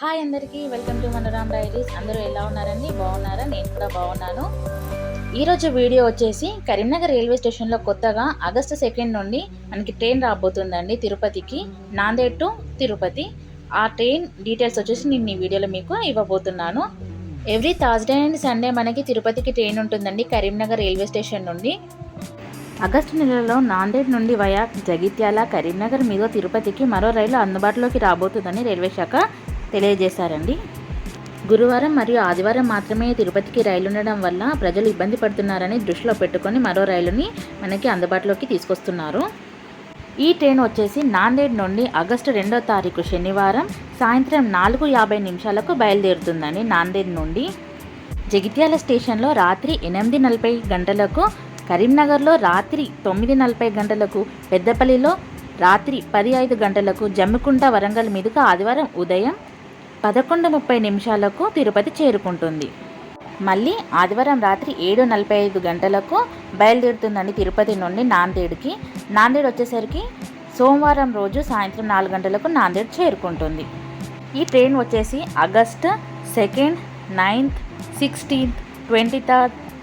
Hi అందరికీ welcome to మనోరామ్ diaries. అందరూ ఎలా ఉన్నారండి? బాగున్నారా? నేను కూడా బాగున్నాను. ఈరోజు వీడియో వచ్చేసి కరీంనగర్ రైల్వే స్టేషన్లో కొత్తగా ఆగస్టు సెకండ్ నుండి మనకి ట్రైన్ రాబోతుందండి తిరుపతికి. నాందేడ్ టు తిరుపతి. ఆ ట్రైన్ డీటెయిల్స్ వచ్చేసి నేను ఈ వీడియోలో మీకు ఇవ్వబోతున్నాను. ఎవ్రీ థర్స్డే అండ్ సండే మనకి తిరుపతికి ట్రైన్ ఉంటుందండి కరీంనగర్ రైల్వే స్టేషన్ నుండి. ఆగస్టు నెలలో నాందేడ్ నుండి వయా జగిత్యాల కరీంనగర్ మీద తిరుపతికి మరో రైలు అందుబాటులోకి రాబోతుందని రైల్వే శాఖ తెలియజేశారండి. గురువారం మరియు ఆదివారం మాత్రమే తిరుపతికి రైలు ఉండడం వల్ల ప్రజలు ఇబ్బంది పడుతున్నారని దృష్టిలో పెట్టుకొని మరో రైలుని మనకి అందుబాటులోకి తీసుకొస్తున్నారు. ఈ ట్రైన్ వచ్చేసి నాందేడ్ నుండి ఆగస్టు రెండో తారీఖు శనివారం సాయంత్రం నాలుగు యాభై నిమిషాలకు బయలుదేరుతుందండి నాందేడ్ నుండి. జగిత్యాల స్టేషన్లో రాత్రి ఎనిమిది నలభై గంటలకు కరీంనగర్లో రాత్రి తొమ్మిది నలభై గంటలకు పెద్దపల్లిలో రాత్రి పది ఐదు గంటలకు జమ్మికుంట వరంగల్ మీదుగా ఆదివారం ఉదయం పదకొండు ముప్పై నిమిషాలకు తిరుపతి చేరుకుంటుంది. మళ్ళీ ఆదివారం రాత్రి ఏడు నలభై ఐదు గంటలకు బయలుదేరుతుందండి తిరుపతి నుండి నాందేడ్కి నాందేడ్ వచ్చేసరికి సోమవారం రోజు సాయంత్రం నాలుగు గంటలకు నాందేడ్ చేరుకుంటుంది. ఈ ట్రైన్ వచ్చేసి August second ninth sixteenth twenty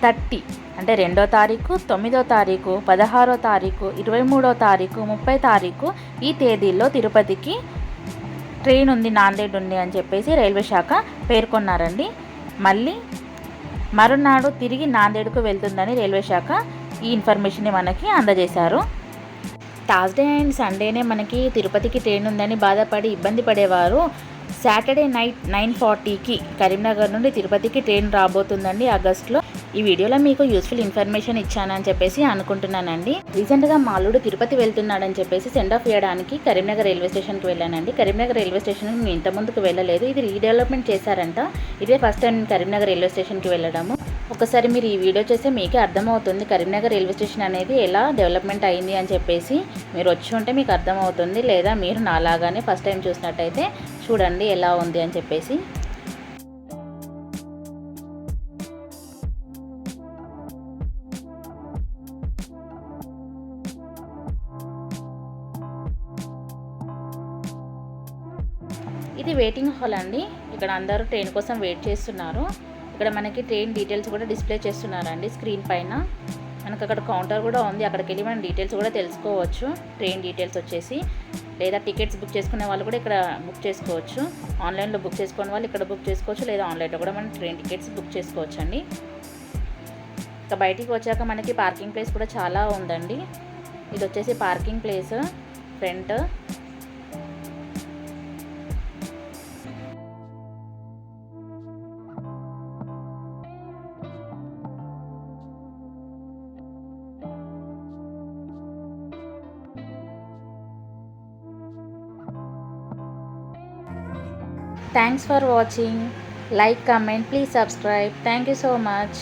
thirty అంటే రెండో తారీఖు తొమ్మిదో తారీఖు పదహారో తారీఖు ఇరవై మూడో తారీఖు ముప్పై తారీఖు ఈ తేదీల్లో తిరుపతికి ట్రైన్ ఉంది నాందేడ్ ఉంది అని చెప్పేసి రైల్వే శాఖ పేర్కొన్నారండి. మళ్ళీ మరునాడు తిరిగి నాందేడ్కు వెళ్తుందని రైల్వే శాఖ ఈ ఇన్ఫర్మేషన్ని మనకి అందజేశారు. థర్స్డే అండ్ సండేనే మనకి తిరుపతికి ట్రైన్ ఉందని బాధపడి ఇబ్బంది పడేవారు. సాటర్డే నైట్ నైన్ ఫార్టీకి కరీంనగర్ నుండి తిరుపతికి ట్రైన్ రాబోతుందండి ఆగస్ట్లో. ఈ వీడియోలో మీకు యూస్ఫుల్ ఇన్ఫర్మేషన్ ఇచ్చానని చెప్పేసి అనుకుంటున్నానండి. రీసెంట్గా మా అల్లుడు తిరుపతి వెళ్తున్నాడని చెప్పేసి సెండ్ ఆఫ్ చేయడానికి కరీంనగర్ రైల్వే స్టేషన్కి వెళ్ళానండి. కరీంనగర్ రైల్వే స్టేషన్ నేను ఇంత ముందుకు వెళ్ళలేదు. ఇది రీడెవలప్మెంట్ చేశారంట. ఇదే ఫస్ట్ టైం కరీంనగర్ రైల్వే స్టేషన్కి వెళ్ళడము. ఒకసారి మీరు ఈ వీడియో చేస్తే మీకే అర్థమవుతుంది కరీంనగర్ రైల్వే స్టేషన్ అనేది ఎలా డెవలప్మెంట్ అయింది అని చెప్పేసి. మీరు వచ్చి ఉంటే మీకు అర్థమవుతుంది. లేదా మీరు నాలాగానే ఫస్ట్ టైం చూసినట్టయితే చూడండి ఎలా ఉంది అని చెప్పేసి. ఇది వెయిటింగ్ హాల్ అండి. ఇక్కడ అందరూ ట్రైన్ కోసం వెయిట్ చేస్తున్నారు. ఇక్కడ మనకి ట్రైన్ డీటెయిల్స్ కూడా డిస్ప్లే చేస్తున్నారండి స్క్రీన్ పైన. మనకు అక్కడ కౌంటర్ కూడా ఉంది. అక్కడికి వెళ్ళి మనం డీటెయిల్స్ కూడా తెలుసుకోవచ్చు. ట్రైన్ డీటెయిల్స్ వచ్చేసి. లేదా టికెట్స్ బుక్ చేసుకునే వాళ్ళు కూడా ఇక్కడ బుక్ చేసుకోవచ్చు. ఆన్లైన్లో బుక్ చేసుకునే వాళ్ళు ఇక్కడ బుక్ చేసుకోవచ్చు. లేదా ఆన్లైన్లో కూడా మనం ట్రైన్ టికెట్స్ బుక్ చేసుకోవచ్చు అండి ఇంకా బయటికి వచ్చాక మనకి పార్కింగ్ ప్లేస్ కూడా చాలా ఉందండి. ఇది వచ్చేసి parking place front Thanks for watching. Like, comment, please subscribe. Thank you so much.